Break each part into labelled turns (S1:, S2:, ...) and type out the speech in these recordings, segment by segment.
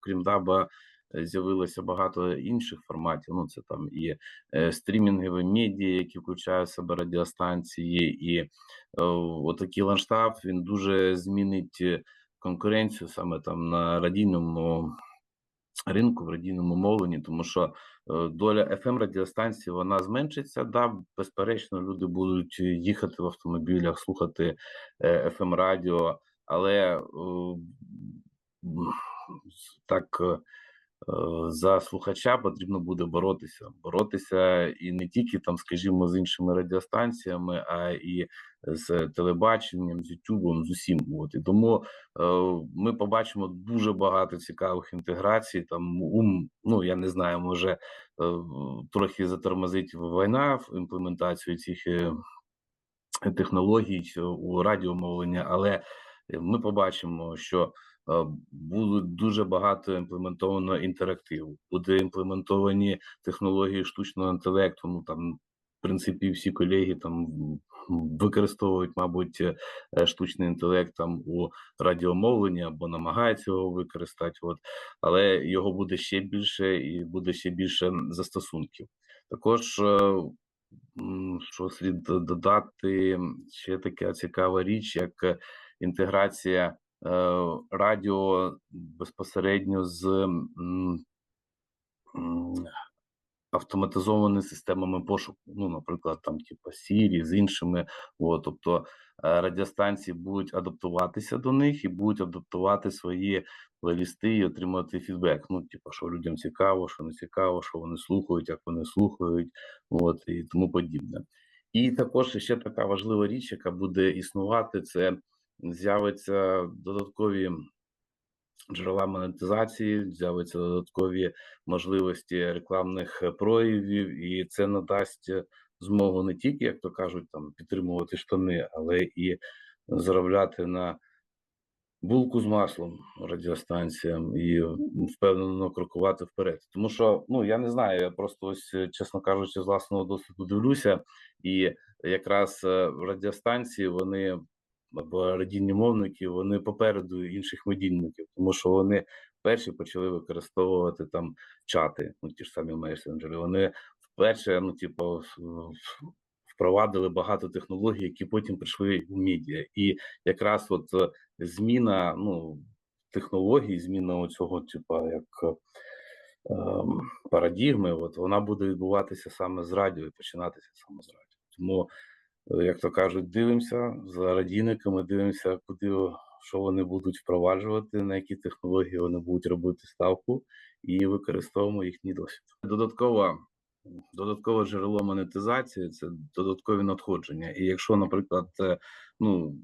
S1: крім даба, е, з'явилося багато інших форматів. Ну, це там і е, стрімінгові медіа, які включають в себе радіостанції, і е, отакий ландшафт він дуже змінить конкуренцію саме там на радійному ринку, в радійному мовленні, тому що доля fm радіостанцій вона зменшиться. Да, безперечно, люди будуть їхати в автомобілях, слухати fm радіо, але так. е, е, За слухача потрібно буде боротися, боротися і не тільки там, скажімо, з іншими радіостанціями, а і з телебаченням, з Ютубом, з усім. От і тому е, ми побачимо дуже багато цікавих інтеграцій. Там ум, ну я не знаю, може трохи затормозить війна в імплементацію цих технологій у радіомовлення, але ми побачимо, що буде дуже багато імплементовано інтерактиву, буде імплементовані технології штучного інтелекту. Ну там, в принципі, всі колеги там використовують, мабуть, е, штучний інтелект там у радіомовленні або намагаються його використати. От але його буде ще більше і буде ще більше застосунків. Також е, що слід додати, ще така цікава річ, як е, інтеграція е, радіо безпосередньо з автоматизованими системами пошуку. Ну, наприклад, там, типу Siri, з іншими. От, тобто е, радіостанції будуть адаптуватися до них і будуть адаптувати свої плейлісти і отримувати фідбек. Ну, типу, що людям цікаво, що не цікаво, що вони слухають, як вони слухають, от і тому подібне. І також ще така важлива річ, яка буде існувати, це з'явиться додаткові джерела монетизації, з'являться додаткові можливості рекламних проявів, і це надасть змогу не тільки, як то кажуть, там підтримувати штани, але і заробляти на булку з маслом радіостанціям і впевнено крокувати вперед. Тому що ну я не знаю, я просто ось, чесно кажучи, з власного досвіду дивлюся, і якраз е, радіостанції вони або радійні вони попереду інших медійників, тому що вони перші почали використовувати там чати, ну ті ж самі месенджери. Вони вперше, ну типу, впровадили багато технологій, які потім прийшли у медіа. І якраз от е, зміна ну технологій, зміна цього, типу, як е, ем, парадігми, от вона буде відбуватися саме з радіо і починатися саме з радіо. Тому як то кажуть, дивимося за радійниками, дивимося, куди що вони будуть впроваджувати, на які технології вони будуть робити ставку, і використовуємо їхній досвід. Додатково, додаткове джерело монетизації це додаткові надходження. І якщо, наприклад, е, ну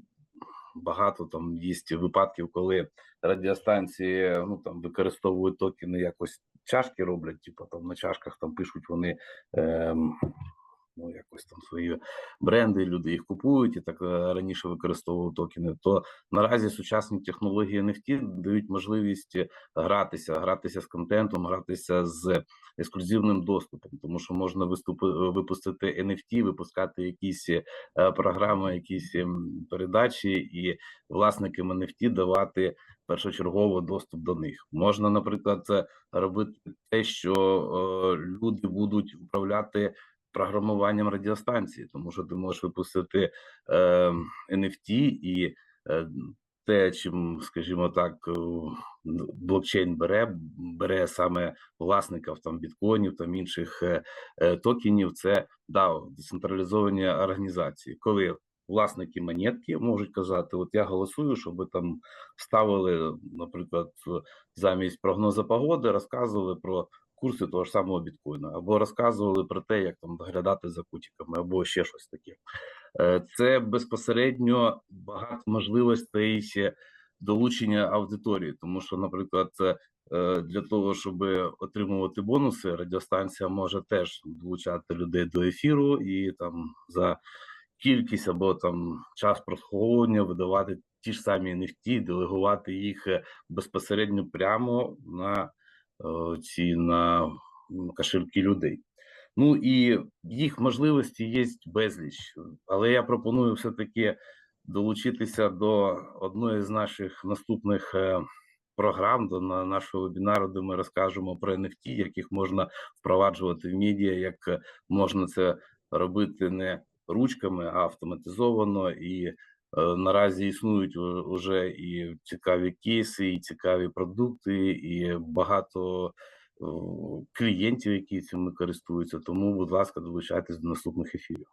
S1: багато там є випадків, коли радіостанції ну там використовують токени, якось чашки роблять, типу там на чашках там пишуть вони. Ем, ну, якось там свої бренди, люди їх купують і так е, раніше використовували токени. То наразі сучасні технології NFT дають можливість гратися, гратися з контентом, гратися з ексклюзивним доступом, тому що можна виступи, випустити NFT, випускати якісь е, програми, якісь ем, передачі, і власникам NFT давати першочергово доступ до них. Можна, наприклад, робити те, що е, люди будуть управляти програмуванням радіостанції, тому що ти можеш випустити е, NFT і е, те, чим, скажімо так, е, блокчейн бере, бере саме власників там біткоїнів, там інших е, е, токенів. Це DAO, децентралізовані організації, коли власники монетки можуть казати: От я голосую, щоб там ставили, наприклад, замість прогнозу погоди, розказували про курси того ж самого біткоїна, або розказували про те, як там доглядати за кутиками, або ще щось таке. Е, Це безпосередньо багато можливостей долучення аудиторії, тому що, наприклад, е, для того, щоб отримувати бонуси, радіостанція може теж долучати людей до ефіру і там за кількість або там час прослуховування видавати ті ж самі NFT, делегувати їх е, безпосередньо прямо на ці на кошельки людей. Ну і їх можливості є безліч, але я пропоную все-таки долучитися до одної з наших наступних е, програм до нашого вебінару, де ми розкажемо про NFT, яких можна впроваджувати в медіа, як е, можна це робити не ручками, а автоматизовано. І е, наразі існують вже і цікаві кейси, і цікаві продукти, і багато клієнтів, які цим користуються. Тому, будь ласка, долучайтесь до наступних ефірів.